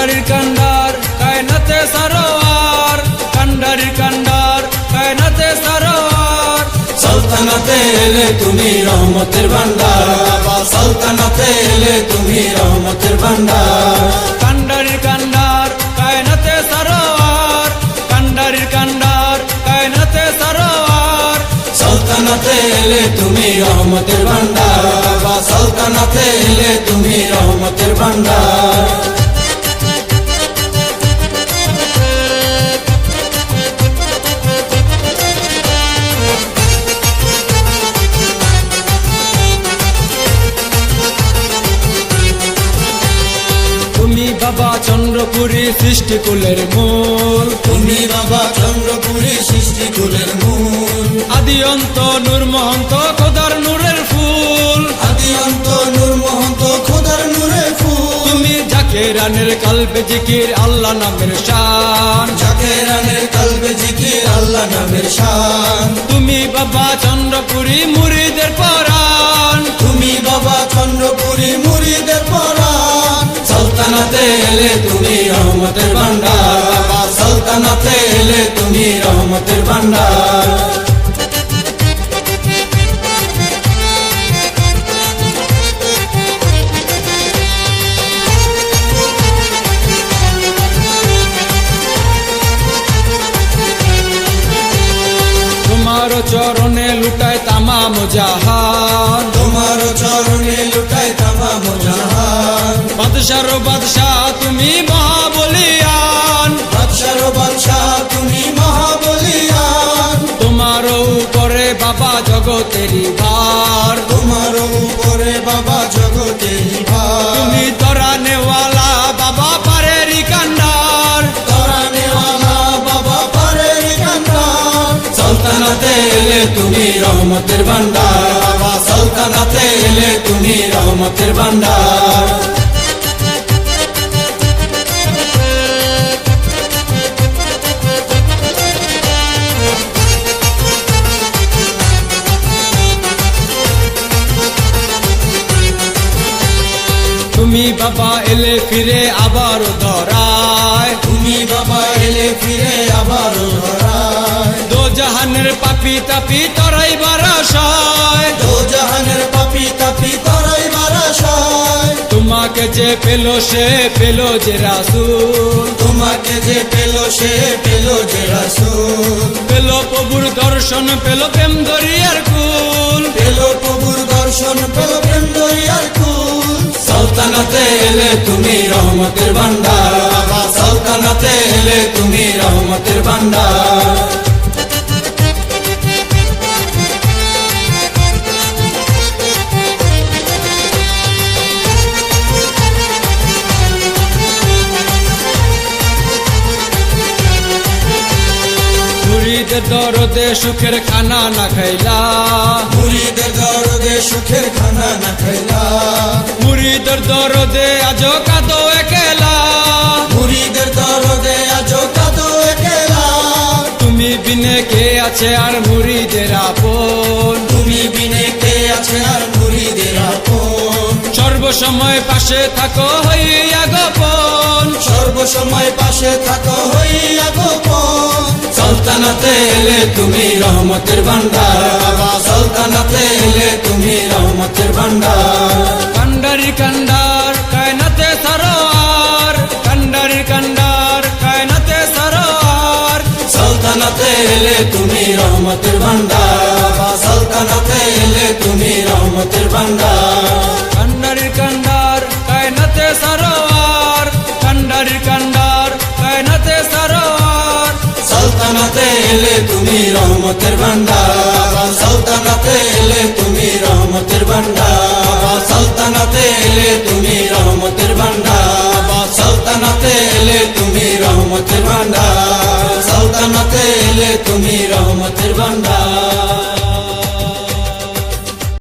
কান্ডারির কান্ডার কায়নাতে সারোয়ার। কান্ডারির কান্ডার কায়নাতে সারোয়ার। সালতানাতে এলে তুমি রহমতের ভান্ডার সালতানাতে এলে তুমি রহমতের ভান্ডার কান্ডারির কান্ডার কায়নাতে সারোয়ার। কান্ডারির কান্ডার কায়নাতে সারোয়ার। সালতানাতে এলে তুমি রহমতের ভান্ডার সালতানাতে এলে তুমি রহমতের ভান্ডার বাবা চন্দ্রপুরী সৃষ্টিকুলের মূল। তুমি বাবা চন্দ্রপুরী সৃষ্টি কুলের মূল। আদি অন্ত নূর মহন্ত খোদার নূরের ফুল। আদি অন্ত নূর মহন্ত খোদার নূরে ফুল। তুমি যাকে রানের কালবে জিকির আল্লাহ নামের শান। যাকে রানের কালবে জিকির আল্লাহ নামের শান। তুমি বাবা চন্দ্রপুরী মুরিদের পরাণ। রহমতের ভান্ডার বাবা সালতানাতে এলে তুমি রহমতের ভান্ডার। তোমার চরণে লুটায় তামাম জাহান। তোমার চরণে লুটাই তামাম জাহান। বাদশার বাদশাহ তুমি জগতেরই ভার তোমার উপরে বাবা জগতের ভার। তুমি তরা নেওয়ালা বাবা পারেরই কান্ডার। তরানেওয়ালা বাবা পারের কান্ডার। সালতানাতে এলে তুমি রহমতের ভান্ডার বাবা সালতানাতে এলে তুমি রহমতের ভান্ডার বাবা এলে ফিরে আবার ধরায়। তুমি বাবা এলে ফিরে আবার ধরায়। দো জাহানের পাপি তাপি তরাই বারাসায়। দো জাহানের পাপি তাপি তরাই বারাসায়। তোমাকে যে পেল সে পেল যে রাসুল। তোমাকে যে পেল সে পেল যে রাসূল। পেল প্রভুর দর্শন পেল প্রেম দরিয়ার কুল। পেল প্রভুর দর্শন পেল এলে তুমি রহমতের ভান্ডার সালতানাতে এলে তুমি রহমতের ভান্ডার মুরিদের দরদে সুখের খানা না খাইলা। মুড়িদের দরদে সুখের খানা না খাইলা। মুরিদের দরদে আজ কাদো একেলা। মুড়িদের দরদে আজ কাদো একেলা। তুমি বিনে কে আছে আর মুরিদের আপন? তুমি বিনে কে আছে আর মুড়িদের আপন? সর্বসময় পাশে থাকো হইয়া গোপন। সর্বসময় পাশে থাকো সালতানাতে এলে তুমি রহমতের ভান্ডার বাবা সালতানাতে এলে তুমি রহমতের ভান্ডার কান্ডারি কান্ডার কায়নাতে সারোয়ার। কান্ডারি কান্ডার কায়নাতে সারোয়ার। সালতানাতে এলে তুমি রহমতের ভান্ডার বাবা সালতানাতে এলে তুমি রহমতের ভান্ডার কান্ডারি কান্ডার কায়নাতে সারোয়ার। রহমতের ভান্ডার, সালতানাতে এলে তুমি রহমতের ভান্ডার, সালতানাতে এলে তুমি রহমতের ভান্ডার, সালতানাতে এলে তুমি রহমতের ভান্ডার, সালতানাতে এলে তুমি রহমতের ভান্ডার।